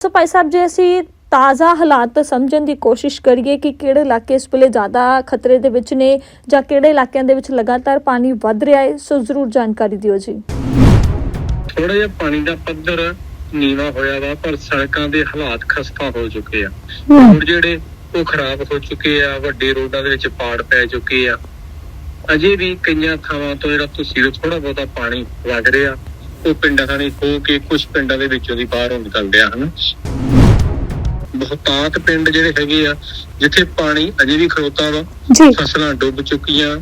ਸੋ ਭਾਈ ਸਾਹਿਬ ਜੇ ਅਸੀਂ ਤਾਜ਼ਾ ਹਾਲਾਤ ਸਮਝਣ ਦੀ ਕੋਸ਼ਿਸ਼ ਕਰੀਏ ਕਿ ਕਿਹੜੇ ਇਲਾਕੇ ਇਸ ਵੇਲੇ ਜ਼ਿਆਦਾ ਖਤਰੇ ਦੇ ਵਿੱਚ ਨੇ ਜਾਂ ਕਿਹੜੇ ਇਲਾਕਿਆਂ ਦੇ ਵਿੱਚ ਲਗਾਤਾਰ ਪਾਣੀ ਵੱਧ ਰਿਹਾ ਹੈ ਸੋ ਜ਼ਰੂਰ ਜਾਣਕਾਰੀ ਦਿਓ ਜੀ। ਥੋੜਾ ਜਿਹਾ ਪਾਣੀ ਦਾ ਪੱਧਰ ਨੀਵਾ ਹੋਇਆ ਵਾ ਪਰ ਸੜਕਾਂ ਦੇ ਹਾਲਾਤ ਖਸਤਾ ਹੋ ਚੁੱਕੇ ਆ। ਰੋਡ ਜਿਹੜੇ ਉਹ ਖਰਾਬ ਹੋ ਚੁੱਕੇ ਆ ਵੱਡੇ ਰੋਡਾਂ ਦੇ ਵਿੱਚ ਪਾੜ ਪੈ ਚੁੱਕੇ ਆ। ਅਜੇ ਵੀ ਕਈਆਂ ਥਾਵਾਂ ਤੋਂ ਜਿਹੜਾ ਤੁਸੀਂ ਥੋੜਾ ਬਹੁਤਾ ਪਾਣੀ ਲੱਗ ਰਿਹਾ ਉਹ ਪਿੰਡਾਂ ਥਾਣੀ ਹੋ ਕੇ ਕੁਝ ਪਿੰਡਾਂ ਦੇ ਵਿੱਚੋਂ ਦੀ ਬਾਹਰੋਂ ਨਿਕਲ ਰਿਹਾ ਹਨ? ਬਹੁਤਾਤ ਪਿੰਡ ਜਿਹੜੇ ਹੈਗੇ ਆ ਜਿੱਥੇ ਪਾਣੀ ਅਜੇ ਵੀ ਖੜੋਤਾ ਵਾ ਫਸਲਾਂ ਡੁੱਬ ਚੁੱਕੀਆਂ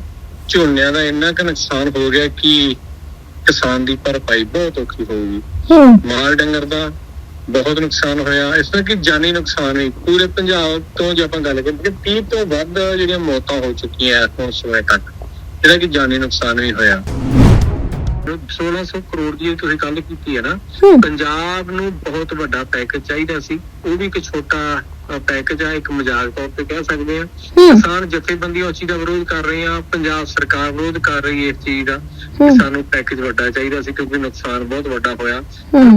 ਝੋਨਿਆਂ ਦਾ ਇੰਨਾ ਕੁ ਨੁਕਸਾਨ ਹੋ ਗਿਆ ਕਿ ਕਿਸਾਨ ਦੀ ਭਰਪਾਈ ਬਹੁਤ ਔਖੀ ਹੋਊਗੀ ਮਾਲ ਡੰਗਰ ਦਾ ਬਹੁਤ ਨੁਕਸਾਨ ਹੋਇਆ। ਇਸ ਤਰ੍ਹਾਂ ਕਿ ਜਾਨੀ ਨੁਕਸਾਨ ਵੀ ਪੂਰੇ ਪੰਜਾਬ ਤੋਂ ਜੇ ਆਪਾਂ ਗੱਲ ਕਰੀਏ 30 ਤੋਂ ਵੱਧ ਜਿਹੜੀਆਂ ਮੌਤਾਂ ਹੋ ਚੁੱਕੀਆਂ ਹੁਣ ਸਮੇਂ ਤੱਕ ਜਿਹੜਾ ਕਿ ਜਾਨੀ ਨੁਕਸਾਨ ਵੀ ਹੋਇਆ। 1600 ਕਰੋੜ ਦੀ ਤੁਸੀਂ ਗੱਲ ਕੀਤੀ ਹੈ ਨਾ ਪੰਜਾਬ ਨੂੰ ਬਹੁਤ ਵੱਡਾ ਪੈਕੇਜ ਚਾਹੀਦਾ ਸੀ। ਉਹ ਵੀ ਇੱਕ ਛੋਟਾ ਪੈਕੇਜ ਆ ਇੱਕ ਮਜ਼ਾਕ ਤੌਰ ਤੇ ਕਹਿ ਸਕਦੇ ਆ ਕਿਸਾਨ ਜਥੇਬੰਦੀਆਂ ਉਸ ਚੀਜ਼ ਦਾ ਵਿਰੋਧ ਕਰ ਰਹੇ ਆ ਪੰਜਾਬ ਸਰਕਾਰ ਵਿਰੋਧ ਕਰ ਰਹੀ ਹੈ ਇਸ ਚੀਜ਼ ਦਾ। ਸਾਨੂੰ ਪੈਕੇਜ ਵੱਡਾ ਚਾਹੀਦਾ ਸੀ ਕਿਉਂਕਿ ਨੁਕਸਾਨ ਬਹੁਤ ਵੱਡਾ ਹੋਇਆ।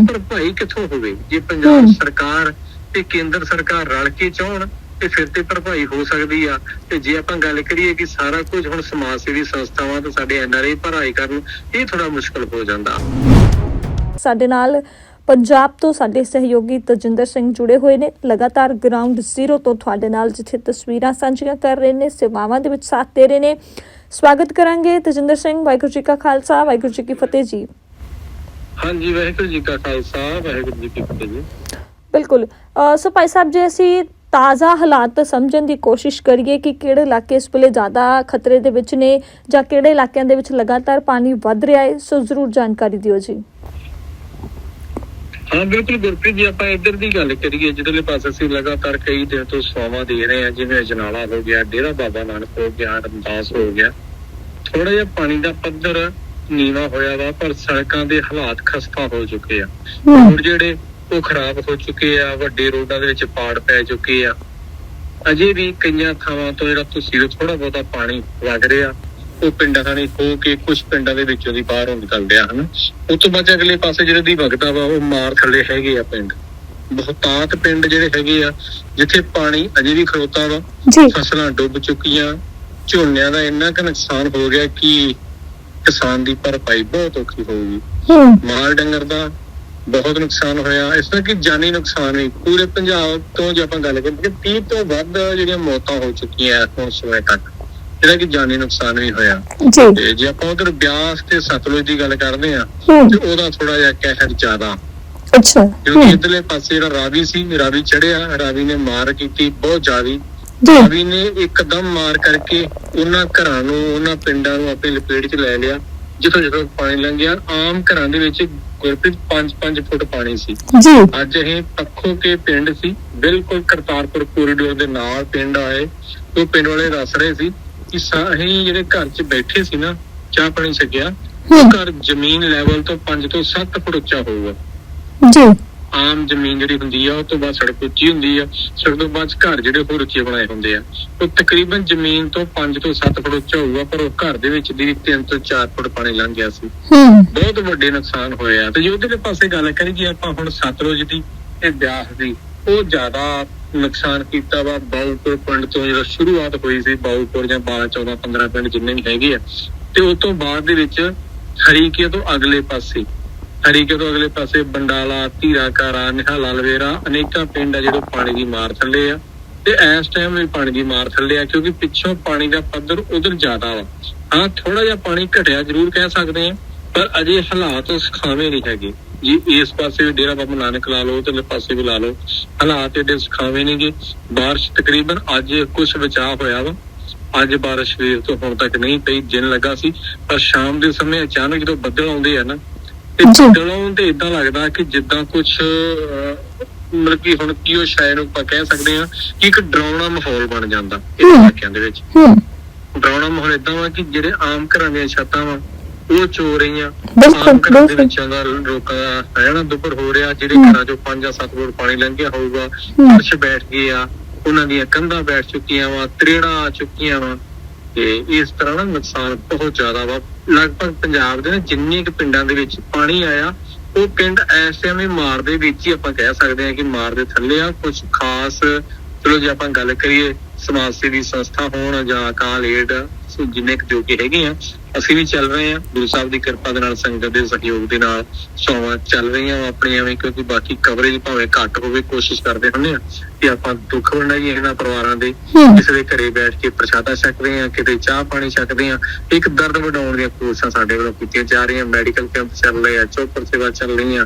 ਪਰ ਭਾਈ ਕਿੱਥੋਂ ਹੋਵੇ? ਜੇ ਪੰਜਾਬ। ਸਰਕਾਰ ਤੇ ਕੇਂਦਰ ਸਰਕਾਰ ਰਲ ਕੇ ਚਾਹਣ ਤੇ ਫਿਰ ਤੇ ਭਰਪਾਈ ਹੋ ਸਕਦੀ ਆ। ਤੇ ਜੇ ਆਪਾਂ ਗੱਲ ਕਰੀਏ ਕਿ ਸਾਰਾ ਕੁਝ ਹੁਣ ਸਮਾਜ ਸੇਵੀ ਸੰਸਥਾਵਾਂ ਤੇ ਸਾਡੇ ਐਨਆਰਆਈ ਭਰਾਈ ਕਰਨ ਇਹ ਥੋੜਾ ਮੁਸ਼ਕਲ ਹੋ ਜਾਂਦਾ। ਸਾਡੇ ਨਾਲ ਪੰਜਾਬ ਤੋਂ ਸਾਡੇ ਸਹਿਯੋਗੀ ਤਜਿੰਦਰ ਸਿੰਘ ਜੁੜੇ ਹੋਏ ਨੇ। ਲਗਾਤਾਰ ਗਰਾਊਂਡ ਜ਼ੀਰੋ ਤੋਂ ਤੁਹਾਡੇ ਨਾਲ ਜਿੱਥੇ ਤਸਵੀਰਾਂ ਸਾਂਝੀਆਂ ਕਰ ਰਹੇ ਨੇ ਸੇਵਾਵਾਂ ਦੇ ਵਿੱਚ ਸਾਥ ਦੇ ਰਹੇ ਨੇ। ਸਵਾਗਤ ਕਰਾਂਗੇ ਤਜਿੰਦਰ ਸਿੰਘ ਵਾਹਿਗੁਰੂ ਜੀ ਕਾ ਖਾਲਸਾ ਵਾਹਿਗੁਰੂ ਜੀ ਕੀ ਫਤਿਹ ਜੀ। ਹਾਂਜੀ ਵਾਹਿਗੁਰੂ ਜੀ ਕਾ ਖਾਲਸਾ ਵਾਹਿਗੁਰੂ ਜੀ ਕੀ ਫਤਿਹ ਜੀ। ਬਿਲਕੁਲ। ਸੋ ਭਾਈ ਸਾਹਿਬ ਜੇ ਅਸੀਂ ਤਾਜ਼ਾ ਹਾਲਾਤ ਸਮਝਣ ਦੀ ਕੋਸ਼ਿਸ਼ ਕਰੀਏ ਕਿ ਕਿਹੜੇ ਇਲਾਕੇ ਇਸ ਵੇਲੇ ਜ਼ਿਆਦਾ ਖਤਰੇ ਦੇ ਵਿੱਚ ਨੇ ਜਾਂ ਕਿਹੜੇ ਇਲਾਕਿਆਂ ਦੇ ਵਿੱਚ ਲਗਾਤਾਰ ਪਾਣੀ ਵੱਧ ਰਿਹਾ ਹੈ ਸੋ ਜ਼ਰੂਰ ਜਾਣਕਾਰੀ ਦਿਓ ਜੀ। ਹਾਂ ਬਿਲਕੁਲ ਗੁਰਪ੍ਰੀਤ ਜੀ ਆਪਾਂ ਇੱਧਰ ਦੀ ਗੱਲ ਕਰੀਏ ਜਿਹਦੇ ਪਾਸੇ ਅਸੀਂ ਲਗਾਤਾਰ ਕਈ ਦਿਨ ਤੋਂ ਸੇਵਾਵਾਂ ਦੇ ਰਹੇ ਹਾਂ ਜਿਵੇਂ ਅਜਨਾਲਾ ਹੋ ਗਿਆ ਡੇਰਾ ਬਾਬਾ ਨਾਨਕ ਹੋ ਗਿਆ ਰਮਦਾਸ ਹੋ ਗਿਆ। ਥੋੜਾ ਜਿਹਾ ਪਾਣੀ ਦਾ ਪੱਧਰ ਨੀਵਾ ਹੋਇਆ ਵਾ ਪਰ ਸੜਕਾਂ ਦੇ ਹਾਲਾਤ ਖਸਤਾ ਹੋ ਚੁੱਕੇ ਆ। ਰੋਡ ਜਿਹੜੇ ਉਹ ਖਰਾਬ ਹੋ ਚੁੱਕੇ ਆ ਵੱਡੇ ਰੋਡਾਂ ਦੇ ਵਿੱਚ ਪਾੜ ਪੈ ਚੁੱਕੇ ਆ। ਅਜੇ ਵੀ ਕਈਆਂ ਥਾਵਾਂ ਤੋਂ ਜਿਹੜਾ ਤੁਸੀਂ ਥੋੜਾ ਬਹੁਤਾ ਪਾਣੀ ਲੱਗ ਰਿਹਾ ਉਹ ਪਿੰਡਾਂ ਥਾਣੀ ਹੋ ਕੇ ਕੁਝ ਪਿੰਡਾਂ ਦੇ ਵਿੱਚੋਂ ਦੀ ਬਾਹਰੋਂ ਨਿਕਲ ਰਿਹਾ ਹਨ? ਉਸ ਤੋਂ ਬਾਅਦ ਅਗਲੇ ਪਾਸੇ ਜਿਹੜੇ ਦੀ ਵਗਦਾ ਵਾ ਉਹ ਮਾਰ ਥੱਲੇ ਹੈਗੇ ਆ ਪਿੰਡ। ਬਹੁਤਾਤ ਪਿੰਡ ਜਿਹੜੇ ਹੈਗੇ ਆ ਜਿੱਥੇ ਪਾਣੀ ਅਜੇ ਵੀ ਖੜੋਤਾ ਵਾ ਫਸਲਾਂ ਡੁੱਬ ਚੁੱਕੀਆਂ ਝੋਨਿਆਂ ਦਾ ਇੰਨਾ ਕੁ ਨੁਕਸਾਨ ਹੋ ਗਿਆ ਕਿ ਕਿਸਾਨ ਦੀ ਭਰਪਾਈ ਬਹੁਤ ਔਖੀ ਹੋਊਗੀ ਮਾਲ ਡੰਗਰ ਦਾ ਬਹੁਤ ਨੁਕਸਾਨ ਹੋਇਆ। ਇਸ ਤਰ੍ਹਾਂ ਕਿ ਜਾਨੀ ਨੁਕਸਾਨ ਵੀ। ਪੂਰੇ ਪੰਜਾਬ ਤੋਂ ਜੇ ਆਪਾਂ ਗੱਲ ਕਰੀਏ 30 ਤੋਂ ਵੱਧ ਜਿਹੜੀਆਂ ਮੌਤਾਂ ਹੋ ਚੁੱਕੀਆਂ ਹੁਣ ਸਮੇਂ ਤੱਕ ਜਿਹੜਾ ਕਿ ਜਾਨੀ ਨੁਕਸਾਨ ਵੀ ਹੋਇਆ। ਜੀ। ਤੇ ਜੇ ਆਪਾਂ ਉਧਰ ਬਿਆਸ ਤੇ ਸਤਲੁਜ ਦੀ ਗੱਲ ਕਰਦੇ ਆ ਤੇ ਉਹਦਾ ਥੋੜਾ ਜਿਹਾ ਕਹਿਰ ਜ਼ਿਆਦਾ। ਅੱਛਾ ਕਿਉਂਕਿ ਇਧਰਲੇ ਪਾਸੇ ਜਿਹੜਾ ਰਾਵੀ ਸੀ ਰਾਵੀ ਚੜਿਆ ਰਾਵੀ ਨੇ ਮਾਰ ਕੀਤੀ ਬਹੁਤ ਜ਼ਿਆਦੀ। ਰਾਵੀ ਨੇ ਇੱਕਦਮ ਮਾਰ ਕਰਕੇ ਉਹਨਾਂ ਘਰਾਂ ਨੂੰ ਉਹਨਾਂ ਪਿੰਡਾਂ ਨੂੰ ਆਪਣੀ ਲਪੇਟ 'ਚ ਲੈ ਲਿਆ। ਜਿੱਥੋਂ ਜਿੱਥੋਂ ਪਾਣੀ ਲੰਘਿਆ ਆਮ ਘਰਾਂ ਦੇ ਵਿੱਚ ਗੁਰਪ੍ਰੀਤ 5-5 ਫੁੱਟ ਪਾਣੀ ਸੀ। ਜੀ। ਅੱਜ ਇਹ ਪੱਖੋ ਕੇ ਪਿੰਡ ਸੀ। ਬਿਲਕੁਲ ਕਰਤਾਰਪੁਰ ਕੋਰੀਡੋਰ ਦੇ ਨਾਲ ਪਿੰਡ ਆਏ। ਉਹ ਪਿੰਡ ਵਾਲੇ ਦੱਸ ਰਹੇ ਸੀ ਕਿ ਸਾ- ਅਸੀਂ ਜਿਹੜੇ ਘਰ 'ਚ ਬੈਠੇ ਸੀ ਨਾ ਚਾਹ ਪਾਣੀ ਛਕਿਆ ਉਹ ਘਰ ਜ਼ਮੀਨ ਲੈਵਲ ਤੋਂ 5 ਤੋਂ 7 ਫੁੱਟ ਉੱਚਾ ਹੋਊਗਾ। ਜੀ। ਆਮ ਜ਼ਮੀਨ ਜਿਹੜੀ ਹੁੰਦੀ ਆ ਉਹ ਤੋਂ ਬਾਅਦ ਸੜਕ ਉੱਚੀ ਹੁੰਦੀ ਆ। ਸੜਕ ਤੋਂ ਬਾਅਦ ਘਰ ਜਿਹੜੇ ਹੋਰ ਉੱਚੇ ਬਣਾਏ ਹੁੰਦੇ ਆ। ਉਹ ਤਕਰੀਬਨ ਜ਼ਮੀਨ ਤੋਂ 5 ਤੋਂ 7 ਫੁੱਟ ਉੱਚਾ ਹੋਊਗਾ ਪਰ ਉਹ ਘਰ ਦੇ ਵਿੱਚ ਦੀ 3 ਤੋਂ 4 ਫੁੱਟ ਪਾਣੀ ਲੰਘ ਗਿਆ ਸੀ। ਬਹੁਤ ਵੱਡੇ ਨੁਕਸਾਨ ਹੋਏ ਆ। ਤੇ ਜੇ ਉਹਦੇ ਪਾਸੇ ਗੱਲ ਕਰੀਏ ਆਪਾਂ ਹੁਣ ਸਤਲੁਜ ਦੀ ਤੇ ਬਿਆਸ ਦੀ ਉਹ ਜ਼ਿਆਦਾ ਨੁਕਸਾਨ ਕੀਤਾ ਵਾ। ਬਾਉਪੁਰ ਪਿੰਡ ਤੋਂ ਜਿਹੜਾ ਸ਼ੁਰੂਆਤ ਹੋਈ ਸੀ ਬਾਉਪੁਰ ਜਾਂ 12 14 15 ਪਿੰਡ ਜਿੰਨੇ ਵੀ ਹੈਗੇ ਆ ਤੇ ਉਸ ਤੋਂ ਬਾਅਦ ਦੇ ਵਿੱਚ ਹਰੀਕੇ ਤੋਂ ਅਗਲੇ ਪਾਸੇ ਹਰੀਕੇ ਤੋਂ ਅਗਲੇ ਪਾਸੇ ਬੰਡਾਲਾ ਧੀਰਾਕਾਰਾ ਨਿਹਾਲਾ ਲਵੇਰਾ ਅਨੇਕਾਂ ਪਿੰਡ ਆ ਜਿਹੜੇ ਪਾਣੀ ਦੀ ਮਾਰ ਥੱਲੇ ਆ। ਤੇ ਇਸ ਟਾਈਮ ਵੀ ਪਾਣੀ ਦੀ ਮਾਰ ਥੱਲੇ ਆ, ਕਿਉਂਕਿ ਪਿੱਛੋਂ ਪਾਣੀ ਦਾ ਪੱਧਰ ਉਧਰ ਜ਼ਿਆਦਾ ਵਾ। ਹਾਂ ਥੋੜਾ ਜਿਹਾ ਪਾਣੀ ਘਟਿਆ ਜ਼ਰੂਰ ਕਹਿ ਸਕਦੇ ਆ ਪਰ ਅਜੇ ਹਾਲਾਤ ਸਿਖਾਵੇਂ ਨਹੀਂ ਹੈਗੇ। ਜੀ, ਇਸ ਪਾਸੇ ਵੀ ਡੇਰਾ ਬਾਬਾ ਨਾਨਕ ਲਾ ਲਓ, ਤੇ ਪਾਸੇ ਵੀ ਲਾ ਲਓ। ਹਾਲਾਤ ਏਡੇ ਸੁਖਾਵੇਂ ਨਹੀਂਗੇ। ਬਾਰਿਸ਼ ਤਕਰੀਬਨ ਅੱਜ ਕੁਝ ਬਚਾਅ ਹੋਇਆ ਵਾ। ਅੱਜ ਬਾਰਿਸ਼ ਸਵੇਰ ਤੋਂ ਹੁਣ ਤੱਕ ਨਹੀਂ ਪਈ, ਦਿਨ ਲੱਗਾ ਸੀ। ਪਰ ਸ਼ਾਮ ਦੇ ਸਮੇਂ ਅਚਾਨਕ ਜਦੋਂ ਬੱਦਲ ਆਉਂਦੇ ਆ ਨਾ ਤੇ ਜੀ। ਬੱਦਲ ਆਉਣ ਤੇ ਇਦਾਂ ਲੱਗਦਾ ਕਿ ਜਿੱਦਾਂ ਕੁਝ ਮਤਲਬ ਕਿ ਹੁਣ ਕੀ ਉਹ ਸ਼ਾਇਦ ਆਪਾਂ ਕਹਿ ਸਕਦੇ ਆ ਕਿ ਇੱਕ ਡਰਾਉਣਾ ਮਾਹੌਲ ਬਣ ਜਾਂਦਾ ਇਹ ਹਮ। ਇਲਾਕਿਆਂ ਦੇ ਵਿੱਚ ਹੂੰ ਡਰਾਉਣਾ ਮਾਹੌਲ ਇਦਾਂ ਵਾ ਕਿ ਜਿਹੜੇ ਆਮ ਘਰਾਂ ਦੀਆਂ ਛੱਤਾਂ ਵਾ ਉਹ ਚੋ ਰਹੀਆਂ ਬਿਲਕੁਲ, ਆਮ ਘਰਾਂ ਦੇ ਬਿਲਕੁਲ। ਵਿੱਚੋਂ ਦਾ ਲੋਕਾਂ ਦਾ ਰਹਿਣਾ ਦੁੱਪਰ ਹੋ ਰਿਹਾ ਜਿਹੜੇ ਹਮ। ਘਰਾਂ ਚੋਂ 5 ਜਾਂ 7 ਫੁੱਟ ਪਾਣੀ ਲੰਘਿਆ ਹੋਊਗਾ ਹਮ। ਫਰਸ਼ ਬੈਠ ਗਏ ਆ ਉਹਨਾਂ ਦੀਆਂ ਕੰਧਾਂ ਬੈਠ ਚੁੱਕੀਆਂ ਵਾ ਤਰੇੜਾਂ ਆ ਚੁੱਕੀਆਂ ਵਾ ਤੇ ਇਸ ਤਰ੍ਹਾਂ ਨਾ ਨੁਕਸਾਨ ਬਹੁਤ ਜ਼ਿਆਦਾ ਵਾ ਲਗਭਗ ਪੰਜਾਬ ਦੇ ਨਾ ਜਿੰਨੇ ਕੁ ਪਿੰਡਾਂ ਦੇ ਵਿੱਚ ਪਾਣੀ ਆਇਆ, ਉਹ ਪਿੰਡ ਇਸ ਟਾਈਮ ਹੀ ਮਾਰ ਦੇ ਵਿੱਚ ਹੀ ਆਪਾਂ ਕਹਿ ਸਕਦੇ ਹਾਂ ਕਿ ਮਾਰ ਦੇ ਥੱਲੇ ਆ। ਕੁਝ ਖਾਸ, ਚਲੋ ਜੇ ਆਪਾਂ ਗੱਲ ਕਰੀਏ ਸਮਾਜ ਸੇਵੀ ਸੰਸਥਾ ਹੋਣ ਜਾਂ ਅਕਾਲ ਏਡ ਸੋ ਜਿੰਨੇ ਕੁ ਜੋ ਕਿ ਹੈਗੇ ਆ ਅਸੀਂ ਵੀ ਚੱਲ ਰਹੇ ਹਾਂ ਗੁਰੂ ਸਾਹਿਬ ਦੀ ਕਿਰਪਾ ਦੇ ਨਾਲ ਸੰਗਤ ਦੇ ਸਹਿਯੋਗ ਦੇ ਨਾਲ ਸੋਵਾਂ ਚੱਲ ਰਹੀਆਂ ਵਾਂ ਆਪਣੀਆਂ ਐਵੇਂ ਕਿਉਂਕਿ ਬਾਕੀ ਕਵਰੇਜ ਭਾਵੇਂ ਘੱਟ ਹੋਵੇ ਕੋਸ਼ਿਸ਼ ਕਰਦੇ ਹੁੰਦੇ ਆ ਕਿ ਆਪਾਂ ਦੁੱਖ ਵੰਡਾਈਏ ਇਹਨਾਂ ਪਰਿਵਾਰਾਂ ਦੇ। ਕਿਸੇ ਦੇ ਘਰੇ ਬੈਠ ਕੇ ਪ੍ਰਸ਼ਾਦਾ ਛਕਦੇ ਆ ਕਿਤੇ ਚਾਹ ਪਾਣੀ ਛਕਦੇ ਆ। ਇੱਕ ਦਰਦ ਵਡਾਉਣ ਦੀਆਂ ਕੋਸ਼ਿਸ਼ਾਂ ਸਾਡੇ ਵੱਲੋਂ ਕੀਤੀਆਂ ਜਾ ਰਹੀਆਂ। ਮੈਡੀਕਲ ਕੈਂਪ ਚੱਲ ਰਹੇ ਆ ਚੌਪਰ ਸੇਵਾ ਚੱਲ ਰਹੀਆਂ।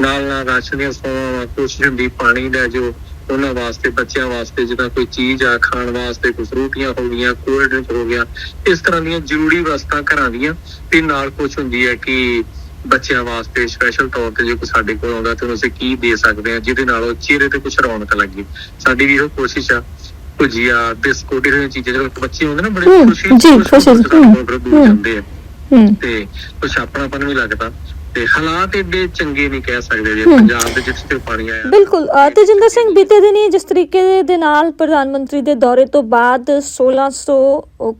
ਨਾਲ ਨਾਲ ਰਾਸ਼ਨ ਦੀਆਂ ਸੇਵਾਵਾਂ ਕੋਸ਼ਿਸ਼ ਹੁੰਦੀ ਪਾਣੀ ਦਾ ਜੋ ਉਹਨਾਂ ਵਾਸਤੇ ਬੱਚਿਆਂ ਵਾਸਤੇ ਜਿੱਦਾਂ ਕੋਈ ਚੀਜ਼ ਆ ਖਾਣ ਵਾਸਤੇ ਕੁਝ ਰੋਟੀਆਂ ਹੋ ਗਈਆਂ ਕੋਲਡ ਡਰਿੰਕ ਹੋ ਗਿਆ ਇਸ ਤਰ੍ਹਾਂ ਦੀਆਂ ਜ਼ਰੂਰੀ ਵਸਤਾਂ ਘਰਾਂ ਦੀਆਂ ਤੇ ਨਾਲ ਕੁਝ ਹੁੰਦੀ ਹੈ ਕਿ ਬੱਚਿਆਂ ਵਾਸਤੇ ਸਪੈਸ਼ਲ ਤੌਰ ਤੇ ਜੇ ਕੋਈ ਸਾਡੇ ਕੋਲ ਆਉਂਦਾ ਤੇ ਅਸੀਂ ਕੀ ਦੇ ਸਕਦੇ ਹਾਂ ਜਿਹਦੇ ਨਾਲ ਉਹ ਚਿਹਰੇ ਤੇ ਕੁਝ ਰੌਣਕ ਲੱਗੇ। ਸਾਡੀ ਵੀ ਇਹੋ ਕੋਸ਼ਿਸ਼ ਆ ਭੁਜੀਆ ਬਿਸਕੁਟ ਇਹ ਚੀਜ਼ਾਂ ਜਦੋਂ ਬੱਚੇ ਹੁੰਦੇ ਨਾ ਬੜੇ ਖੁਸ਼ੀ ਜੀ, ਖੁਸ਼ੀ, ਹੂੰ, ਦੂਰ ਹੂੰ। ਜਾਂਦੇ ਆ। ਤੇ ਕੁਛ ਆਪਣਾਪਨ ਵੀ ਲੱਗਦਾ। ਤੇ ਹਾਲਾਤ ਏਡੇ ਚੰਗੇ ਨਹੀਂ ਕਹਿ ਸਕਦੇ ਜੇ। ਪੰਜਾਬ ਦੇ ਜਿੱਥੇ ਪਾਣੀ ਆਇਆ। ਬਿਲਕੁਲ ਤੇਜਿੰਦਰ ਸਿੰਘ ਬੀਤੇ ਦਿਨੀ ਜਿਸ ਤਰੀਕੇ ਦੇ ਨਾਲ ਪ੍ਰਧਾਨ ਮੰਤਰੀ ਦੇ ਦੌਰੇ ਤੋਂ ਬਾਅਦ 1600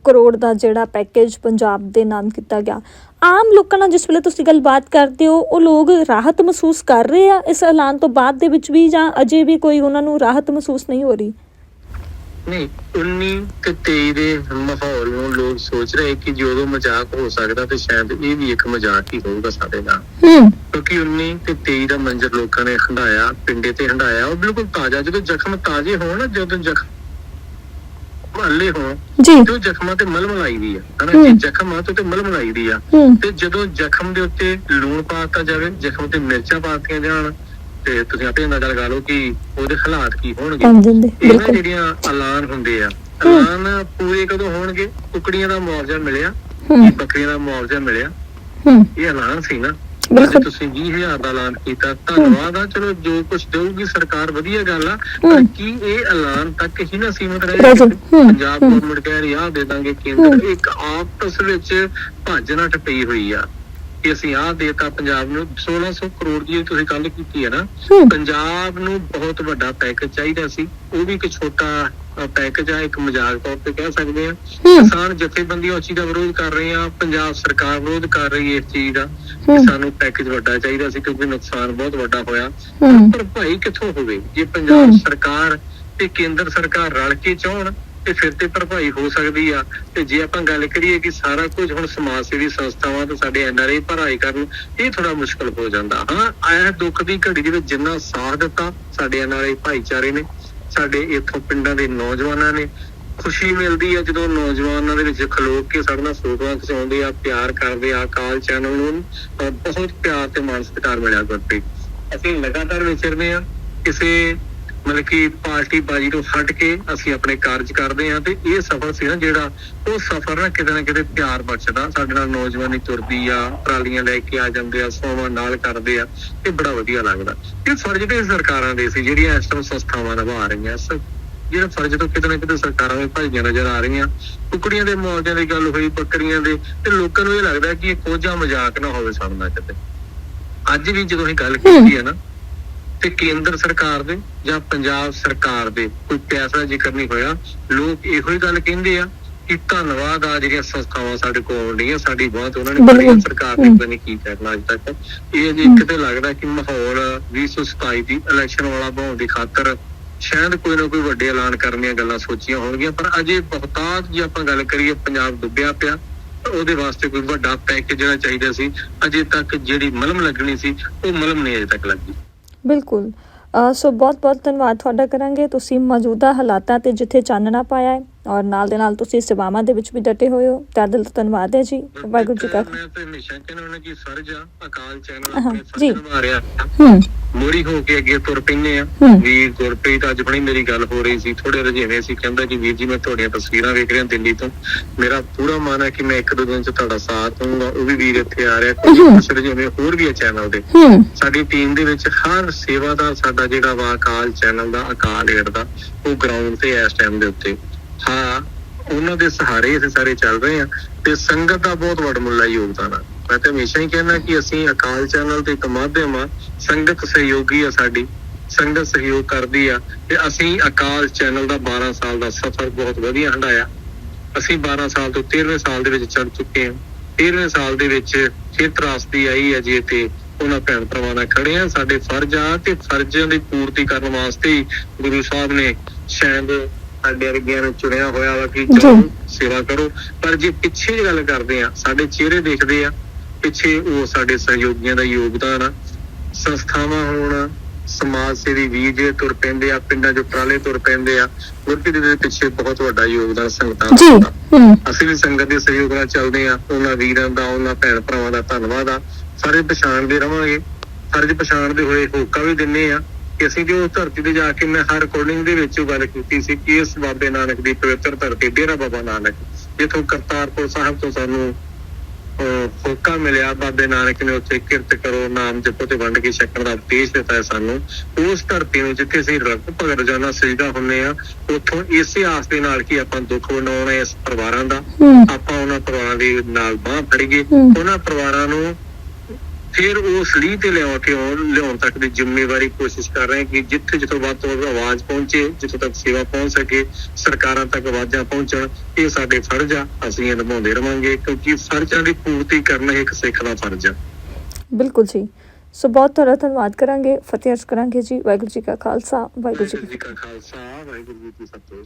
ਕਰੋੜ ਦਾ ਜਿਹੜਾ ਪੈਕੇਜ ਪੰਜਾਬ ਦੇ ਨਾਮ ਕੀਤਾ ਗਿਆ। ਆਮ ਲੋਕਾਂ ਨਾਲ ਜਿਸ ਵੇਲੇ ਤੁਸੀਂ ਗੱਲਬਾਤ ਕਰਦੇ ਹੋ ਉਹ ਲੋਕ ਰਾਹਤ ਮਹਿਸੂਸ ਕਰ ਰਹੇ ਆ ਇਸ ਐਲਾਨ ਤੋਂ ਬਾਅਦ ਦੇ ਵਿੱਚ ਵੀ ਜਾਂ ਅਜੇ ਵੀ ਕੋਈ ਉਹਨਾਂ ਨੂੰ ਰਾਹਤ ਮਹਿਸੂਸ ਨਹੀਂ ਹੋ ਰਹੀ? ਨਹੀਂ 19 ਤੇ 23 ਦੇ ਮਾਹੌਲ ਨੂੰ ਲੋਕ ਸੋਚ ਰਹੇ ਕਿ ਜਦੋਂ ਮਜ਼ਾਕ ਹੋ ਸਕਦਾ ਤੇ ਸ਼ਾਇਦ ਇਹ ਵੀ ਇੱਕ ਮਜ਼ਾਕ ਹੀ ਹੋਊਗਾ ਸਾਡੇ ਨਾਲ। ਹੂੰ। ਕਿਉਂਕਿ 19 ਤੇ 23 ਦਾ ਮੰਜ਼ਰ ਲੋਕਾਂ ਨੇ ਹੰਡਾਇਆ ਪਿੰਡੇ ਤੇ ਹੰਡਾਇਆ ਉਹ ਬਿਲਕੁਲ ਤਾਜ਼ਾ ਜਦੋਂ ਜ਼ਖਮ ਤਾਜ਼ੇ ਹੋਣ ਜਦੋਂ ਜ਼ਖਮ ਹੱਲੇ ਹੋਣ ਜੀ। ਜ਼ਖਮਾਂ ਤੇ ਮਲਮ ਲਾਈ ਦੀ ਆ ਹਨਾ ਹੂੰ। ਜੇ ਜ਼ਖਮ ਆ ਤੇ ਉਹ ਤੇ ਮਲਮ ਲਾਈ ਦੀ ਆ। ਹੂੰ। ਤੇ ਜਦੋਂ ਜ਼ਖਮ ਦੇ ਉੱਤੇ ਲੂਣ ਪਾਤਾ ਜਾਵੇ ਜ਼ਖਮ ਤੇ ਮਿਰਚਾਂ ਪਾਤੀਆਂ ਜਾਣ ਤੇ ਤੁਸੀਂ ਆਪੇ ਅੰਦਾਜ਼ਾ ਲਗਾ ਲਓ ਕਿ ਉਹਦੇ ਹਾਲਾਤ ਕੀ ਹੋਣਗੇ। ਇਹਨਾਂ ਬਿਲਕੁਲ। ਜਿਹੜੀਆਂ ਐਲਾਨ ਹੁੰਦੇ ਆ। ਐਲਾਨ ਪੂਰੇ ਕਦੋਂ ਹੋਣਗੇ? ਕੁਕੜੀਆਂ ਦਾ ਮੁਆਵਜ਼ਾ ਮਿਲਿਆ ਹੂੰ। ਬੱਕਰੀਆਂ ਦਾ ਮੁਆਵਜ਼ਾ ਮਿਲਿਆ? ਹੂੰ। ਇਹ ਐਲਾਨ ਸੀ ਨਾ। ਅੱਜ ਬਿਲਕੁਲ ਤੁਸੀਂ 20000 ਦਾ ਐਲਾਨ ਕੀਤਾ। ਧੰਨਵਾਦ ਆ। ਚਲੋ ਜੋ ਕੁਝ ਦੇਊਗੀ ਸਰਕਾਰ ਵਧੀਆ ਗੱਲ ਆ। ਪਰ ਹੂੰ। ਕੀ ਇਹ ਐਲਾਨ ਤੱਕ ਹੀ ਨਾ ਸੀਮਤ ਰਹੇ? ਹੂੰ, ਪੰਜਾਬ ਹੂੰ। ਗਵਰਨਮੈਂਟ ਕਹਿ ਰਹੀ ਆ ਦੇ ਦਾਂਗੇ ਕੇਂਦਰ। ਇੱਕ ਆਪਸ ਵਿੱਚ ਭੱਜ ਨੱਠ ਪਈ ਹੋਈ ਆ। ਕਿ ਅਸੀਂ ਆਹ ਦੇਤਾ ਪੰਜਾਬ ਨੂੰ 1600 ਕਰੋੜ ਦੀ ਤੁਸੀਂ ਗੱਲ ਕੀਤੀ ਹੈ ਨਾ ਪੰਜਾਬ ਨੂੰ ਬਹੁਤ ਵੱਡਾ ਪੈਕੇਜ ਚਾਹੀਦਾ ਸੀ। ਉਹ ਵੀ ਇੱਕ ਛੋਟਾ ਪੈਕੇਜ ਆ ਇੱਕ ਮਜ਼ਾਕ ਤੌਰ ਤੇ ਕਹਿ ਸਕਦੇ ਆ ਕਿਸਾਨ ਜਥੇਬੰਦੀਆਂ ਉਸ ਚੀਜ਼ ਦਾ ਵਿਰੋਧ ਕਰ ਰਹੇ ਆ ਪੰਜਾਬ ਸਰਕਾਰ ਵਿਰੋਧ ਕਰ ਰਹੀ ਹੈ ਇਸ ਚੀਜ਼ ਦਾ ਕਿ ਸਾਨੂੰ ਪੈਕੇਜ ਵੱਡਾ ਚਾਹੀਦਾ ਸੀ ਕਿਉਂਕਿ ਨੁਕਸਾਨ ਬਹੁਤ ਵੱਡਾ ਹੋਇਆ। ਪਰ ਭਾਈ ਕਿੱਥੋਂ ਹੋਵੇ? ਜੇ ਪੰਜਾਬ। ਸਰਕਾਰ ਤੇ ਕੇਂਦਰ ਸਰਕਾਰ ਰਲ ਕੇ ਚਾਹਣ ਤੇ ਫਿਰ ਤੇ ਭਰਪਾਈ ਹੋ ਸਕਦੀ ਆ। ਤੇ ਜੇ ਆਪਾਂ ਗੱਲ ਕਰੀਏ ਕਿ ਸਾਰਾ ਕੁਝ ਹੁਣ ਸਮਾਜ ਸੇਵੀ ਸੰਸਥਾਵਾਂ ਤੇ ਸਾਡੇ ਐਨਆਰਆਈ ਭਰਾਈ ਕਰਨ, ਇਹ ਥੋੜਾ ਮੁਸ਼ਕਲ ਹੋ ਜਾਂਦਾ। ਹਾਂ ਆਇਆ ਦੁੱਖ ਦੀ ਘੜੀ ਦੇ ਵਿੱਚ ਜਿੰਨਾ ਸਾਥ ਦਿੱਤਾ, ਸਾਡੇ ਐਨਆਰਆਈ ਭਾਈਚਾਰੇ ਨੇ, ਸਾਡੇ ਇੱਥੋਂ ਪਿੰਡਾਂ ਦੇ ਨੌਜਵਾਨਾਂ ਨੇ। ਖੁਸ਼ੀ ਮਿਲਦੀ ਆ ਜਦੋਂ ਨੌਜਵਾਨਾਂ ਦੇ ਵਿੱਚ ਖਲੋ ਕੇ ਸਾਡੇ ਨਾਲ ਫੋਟੋਆਂ ਖਿਚਾਉਂਦੇ ਆ, ਪਿਆਰ ਕਰਦੇ ਆ, ਕਾਲ ਚੈਨਲ ਨੂੰ ਬਹੁਤ ਪਿਆਰ ਤੇ ਮਾਣ ਸਤਿਕਾਰ ਮਿਲਿਆ ਗੁਰਪ੍ਰੀਤ। ਅਸੀਂ ਲਗਾਤਾਰ ਵਿਚਰਦੇ ਆ, ਕਿਸੇ ਮਤਲਬ ਕਿ ਪਾਰਟੀ ਬਾਜੀ ਤੋਂ ਹਟ ਕੇ ਅਸੀਂ ਆਪਣੇ ਕਾਰਜ ਕਰਦੇ ਆ ਤੇ ਇਹ ਸਫ਼ਰ ਸੀ ਨਾ ਜਿਹੜਾ ਉਹ ਸਫ਼ਰ ਨਾ ਕਿਤੇ ਨਾ ਕਿਤੇ ਪਿਆਰ ਬਖਸ਼ਦਾ। ਸਾਡੇ ਨਾਲ ਨੌਜਵਾਨੀ ਤੁਰਦੀ ਆ ਟਰਾਲੀਆਂ ਲੈ ਕੇ ਆ ਜਾਂਦੇ ਆ ਸੋਵਾਂ ਨਾਲ ਕਰਦੇ ਆ ਇਹ ਬੜਾ ਵਧੀਆ ਲੱਗਦਾ। ਇਹ ਫਰਜ਼ ਤੇ ਸਰਕਾਰਾਂ ਦੇ ਸੀ ਜਿਹੜੀਆਂ ਇਸ ਟਾਈਮ ਸੰਸਥਾਵਾਂ ਨਿਭਾ ਰਹੀਆਂ। ਸ ਜਿਹੜਾ ਫਰਜ਼ ਤੋਂ ਕਿਤੇ ਨਾ ਕਿਤੇ ਸਰਕਾਰਾਂ ਦੇ ਭਾਈਆਂ ਨਜ਼ਰ ਆ ਰਹੀਆਂ। ਕੁਕੜੀਆਂ ਦੇ ਮੌਜਾਂ ਦੀ ਗੱਲ ਹੋਈ ਬੱਕਰੀਆਂ ਦੇ ਤੇ ਲੋਕਾਂ ਨੂੰ ਇਹ ਲੱਗਦਾ ਕਿ ਇਹ ਕੋਝਾ ਮਜ਼ਾਕ ਨਾ ਹੋਵੇ ਸਾਡੇ ਨਾਲ ਕਿਤੇ। ਅੱਜ ਵੀ ਜਦੋਂ ਇਹ ਗੱਲ ਕੀਤੀ ਹੈ ਨਾ ਤੇ ਕੇਂਦਰ ਸਰਕਾਰ ਦੇ ਜਾਂ ਪੰਜਾਬ ਸਰਕਾਰ ਦੇ ਕੋਈ ਪੈਸਾ ਜ਼ਿਕਰ ਨਹੀਂ ਹੋਇਆ ਲੋਕ ਇਹੋ ਹੀ ਗੱਲ ਕਹਿੰਦੇ ਆ ਕਿ ਧੰਨਵਾਦ ਆ ਜਿਹੜੀਆਂ ਸੰਸਥਾਵਾਂ ਸਾਡੇ ਕੋਲ ਆਉਂਦੀਆਂ ਸਾਡੀ ਬਹੁਤ ਉਹਨਾਂ ਨੇ। ਬੜੀ ਸਰਕਾਰ ਨੇ। ਪਤਾ ਨਹੀਂ ਕੀ ਕਰਨਾ ਅੱਜ ਤੱਕ ਇਹ ਜੇ। ਕਿਤੇ ਲੱਗਦਾ ਕਿ ਮਾਹੌਲ 2027 ਦੀ ਇਲੈਕਸ਼ਨ ਵਾਲਾ ਬਣਾਉਣ ਦੀ ਖਾਤਰ ਸ਼ਾਇਦ ਕੋਈ ਨਾ ਕੋਈ ਵੱਡੇ ਐਲਾਨ ਕਰਨ ਦੀਆਂ ਗੱਲਾਂ ਸੋਚੀਆਂ ਹੋਣਗੀਆਂ ਪਰ ਅਜੇ ਬਹੁਤਾਤ ਜੇ ਆਪਾਂ ਗੱਲ ਕਰੀਏ ਪੰਜਾਬ ਡੁੱਬਿਆ ਪਿਆ ਉਹਦੇ ਵਾਸਤੇ ਕੋਈ ਵੱਡਾ ਪੈਕੇਜ ਜਿਹੜਾ ਚਾਹੀਦਾ ਸੀ ਅਜੇ ਤੱਕ ਜਿਹੜੀ ਮਲਮ ਲੱਗਣੀ ਸੀ ਉਹ ਮਲਮ ਨਹੀਂ ਅਜੇ ਤੱਕ ਲੱਗੀ ਬਿਲਕੁਲ। ਸੋ ਬਹੁਤ ਬਹੁਤ ਧੰਨਵਾਦ ਤੁਹਾਡਾ ਕਰਾਂਗੇ। ਤੁਸੀਂ ਮੌਜੂਦਾ ਹਾਲਾਤਾਂ ਤੇ ਜਿੱਥੇ ਚਾਨਣਾ ਪਾਇਆ ਹੈ ਔਰ ਨਾਲ ਦੇ ਨਾਲ ਤੁਸੀਂ ਸੇਵਾਵਾਂ ਦੇ ਵਿੱਚ ਵੀ ਡਟੇ ਹੋਏ ਹੋ। ਤਾਂ ਦਿਲ ਤੋਂ ਧੰਨਵਾਦ ਹੈ ਜੀ। ਵਾਹਿਗੁਰੂ ਜੀ ਕਾ ਮੈਂ ਤੇ ਹਮੇਸ਼ਾ ਕਹਿੰਦਾ ਉਹਨਾਂ ਕੀ ਫਰਜ਼ ਆ ਅਕਾਲ ਚੈਨਲ ਹਾਂ, ਆਪਣੇ ਜੀ। ਫਰਜ਼ ਨਿਭਾ ਰਿਹਾ ਹੂੰ। ਮੋਰੀ ਹੋ ਕੇ ਅੱਗੇ ਤੁਰ ਪੈਂਦੇ ਆ। ਵੀ ਗੁਰਪ੍ਰੀਤ ਅੱਜ ਬਣੀ ਮੇਰੀ ਗੱਲ ਹੋ ਰਹੀ ਸੀ। ਥੋੜੇ ਰਜੇਵੇਂ ਸੀ ਕਹਿੰਦਾ ਕਿ ਵੀਰ ਜੀ ਮੈਂ ਤੁਹਾਡੀਆਂ ਤਸਵੀਰਾਂ ਵੇਖ ਰਿਹਾ ਦਿੱਲੀ ਤੋਂ। ਮੇਰਾ ਪੂਰਾ ਮਨ ਹੈ ਕਿ ਮੈਂ ਇੱਕ ਦੋ ਦਿਨ ਚ ਤੁਹਾਡਾ ਸਾਥ ਦਊਂਗਾ। ਉਹ ਵੀ ਵੀਰ ਇੱਥੇ ਆ ਰਿਹਾ। ਕੁਛ ਰਜੇਵੇਂ ਹੋਰ ਵੀ ਹੈ ਚੈਨਲ ਦੇ। ਸਾਡੀ ਟੀਮ ਦੇ ਵਿੱਚ ਹਰ ਸੇਵਾਦਾਰ ਸਾਡਾ ਜਿਹੜਾ ਵਾ ਅਕਾਲ ਚੈਨਲ ਦਾ ਅਕਾਲ ਏਡ ਦਾ ਉਹ ਗਰਾਊਂਡ ਤੇ ਇਸ ਟਾਈਮ ਦੇ ਉੱਤੇ। ਹਾਂ ਉਹਨਾਂ ਦੇ ਸਹਾਰੇ ਅਸੀਂ ਸਾਰੇ ਚੱਲ ਰਹੇ ਹਾਂ ਤੇ ਸੰਗਤ ਦਾ ਬਹੁਤ ਵੱਡਮੁੱਲਾ ਯੋਗਦਾਨ ਆ। ਮੈਂ ਤਾਂ ਹਮੇਸ਼ਾ ਹੀ ਕਹਿੰਦਾ ਕਿ ਅਸੀਂ ਅਕਾਲ ਚੈਨਲ ਤੇ ਇੱਕ ਮਾਧਿਅਮ ਆ ਸੰਗਤ ਸਹਿਯੋਗੀ ਆ ਸਾਡੀ ਸੰਗਤ ਸਹਿਯੋਗ ਕਰਦੀ ਆ ਤੇ ਅਸੀਂ ਅਕਾਲ ਚੈਨਲ ਦਾ 12 ਸਾਲ ਦਾ ਸਫ਼ਰ ਬਹੁਤ ਵਧੀਆ ਹੰਡਾਇਆ। ਅਸੀਂ 12 ਸਾਲ ਤੋਂ 13ਵੇਂ ਸਾਲ ਦੇ ਵਿੱਚ ਚੜ ਚੁੱਕੇ ਹਾਂ। 13ਵੇਂ ਸਾਲ ਦੇ ਵਿੱਚ ਫਿਰ ਤਰਾਸਦੀ ਆਈ ਹੈ ਜੀ ਤੇ ਉਹਨਾਂ ਭੈਣ ਭਰਾਵਾਂ ਨਾਲ ਖੜੇ ਆ ਸਾਡੇ ਫਰਜ਼ ਆ ਤੇ ਫਰਜ਼ਾਂ ਦੀ ਪੂਰਤੀ ਕਰਨ ਵਾਸਤੇ ਗੁਰੂ ਸਾਹਿਬ ਨੇ ਸ਼ਾਇਦ ਸਾਡੇ ਵਰਗਿਆਂ ਨੂੰ ਚੁਣਿਆ ਹੋਇਆ ਵਾ ਕਿ ਚਲੋ। ਸੇਵਾ ਕਰੋ। ਪਰ ਜੇ ਪਿੱਛੇ ਗੱਲ ਕਰਦੇ ਆ ਸਾਡੇ ਚਿਹਰੇ ਦੇਖਦੇ ਆ ਪਿੱਛੇ ਉਹ ਸਾਡੇ ਸਹਿਯੋਗੀਆਂ ਦਾ ਯੋਗਦਾਨ ਆ। ਸੰਸਥਾਵਾਂ ਹੋਣ ਸਮਾਜ ਸੇਵੀ ਵੀਰ ਜਿਹੜੇ ਤੁਰ ਪੈਂਦੇ ਆ ਪਿੰਡਾਂ 'ਚ ਉਪਰਾਲੇ ਤੁਰ ਪੈਂਦੇ ਆ ਗੁਰਪ੍ਰੀਤ ਦੇ ਪਿੱਛੇ ਬਹੁਤ ਵੱਡਾ ਯੋਗਦਾਨ ਸੰਗਤਾਂ ਦਾ ਜੀ ਅਸੀਂ ਵੀ ਸੰਗਤ ਦੇ ਸਹਿਯੋਗ ਨਾਲ ਚੱਲਦੇ ਆ ਉਹਨਾਂ ਵੀਰਾਂ ਦਾ ਉਹਨਾਂ ਭੈਣ ਭਰਾਵਾਂ ਦਾ ਧੰਨਵਾਦ ਆ। ਸਾਰੇ ਪਛਾਣਦੇ ਰਵਾਂਗੇ। ਫਰਜ਼ ਪਛਾਣਦੇ ਹੋਏ ਹੋਕਾ ਵੀ ਦਿੰਨੇ ਆ ਕਿ ਅਸੀਂ ਜੋ ਧਰਤੀ ਤੇ ਜਾ ਕੇ ਮੈਂ ਹਰ ਰਿਕਾਰਡਿੰਗ ਦੇ ਵਿੱਚ ਉਹ ਗੱਲ ਕੀਤੀ ਸੀ ਕਿ ਇਸ ਬਾਬੇ ਨਾਨਕ ਦੀ ਪਵਿੱਤਰ ਧਰਤੀ ਡੇਰਾ ਬਾਬਾ ਨਾਨਕ ਜਿੱਥੋਂ ਕਰਤਾਰਪੁਰ ਸਾਹਿਬ ਤੋਂ ਸਾਨੂੰ ਹੋਕਾ ਮਿਲਿਆ ਬਾਬੇ ਨਾਨਕ ਨੇ ਉੱਥੇ ਕਿਰਤ ਕਰੋ ਨਾਮ ਜਪੋ ਤੇ ਵੰਡ ਕੇ ਛਕਣ ਦਾ ਉਪਦੇਸ਼ ਦਿੱਤਾ ਹੈ ਸਾਨੂੰ। ਉਸ ਧਰਤੀ ਨੂੰ ਜਿੱਥੇ ਅਸੀਂ ਰਗ ਭਗਤ ਰੋਜ਼ਾਨਾ ਸਜਦਾ ਹੁੰਨੇ ਆ ਉੱਥੋਂ ਇਸੇ ਆਸ ਦੇ ਨਾਲ ਕਿ ਆਪਾਂ ਦੁੱਖ ਵੰਡਾਉਣਾ ਇਸ ਪਰਿਵਾਰਾਂ ਦਾ। ਆਪਾਂ ਉਹਨਾਂ ਪਰਿਵਾਰਾਂ ਦੇ ਨਾਲ ਬਾਹ ਫੜੀਏ। ਉਹਨਾਂ ਪਰਿਵਾਰਾਂ ਨੂੰ ਫਿਰ ਉਸ ਲੀਹ ਤੇ ਲਿਆ ਕੇ ਆਉਣ- ਲਿਆਉਣ ਤੱਕ ਦੀ ਜ਼ਿੰਮੇਵਾਰੀ ਕੋਸ਼ਿਸ਼ ਕਰ ਰਹੇ ਕਿ ਜਿੱਥੇ ਜਿੱਥੋਂ ਵੱਧ ਤੋਂ ਵੱਧ ਆਵਾਜ਼ ਪਹੁੰਚੇ ਜਿੱਥੋਂ ਤੱਕ ਸੇਵਾ ਪਹੁੰਚ ਸਕੇ ਸਰਕਾਰਾਂ ਤੱਕ ਆਵਾਜ਼ਾਂ ਪਹੁੰਚਣ ਇਹ ਸਾਡੇ ਫਰਜ਼ ਆ ਅਸੀਂ ਇਹ ਨਿਭਾਉਂਦੇ ਰਵਾਂਗੇ ਕਿਉਂਕਿ ਫਰਜ਼ਾਂ ਦੀ ਪੂਰਤੀ ਕਰਨਾ ਇੱਕ ਸਿੱਖ ਦਾ ਫਰਜ਼ ਆ। ਬਿਲਕੁਲ ਜੀ। ਸੋ ਬਹੁਤ ਤੁਹਾਡਾ ਧੰਨਵਾਦ ਕਰਾਂਗੇ ਫਤਿਹ ਅਰਜ਼ ਕਰਾਂਗੇ ਜੀ ਵਾਹਿਗੁਰੂ ਜੀ ਕਾ ਖਾਲਸਾ ਵਾਹਿਗੁਰੂ ਜੀ ਕੀ ਖਾਲਸਾ ਵਾਹਿਗੁਰੂ ਜੀ ਕੀ ਫਤਿਹ।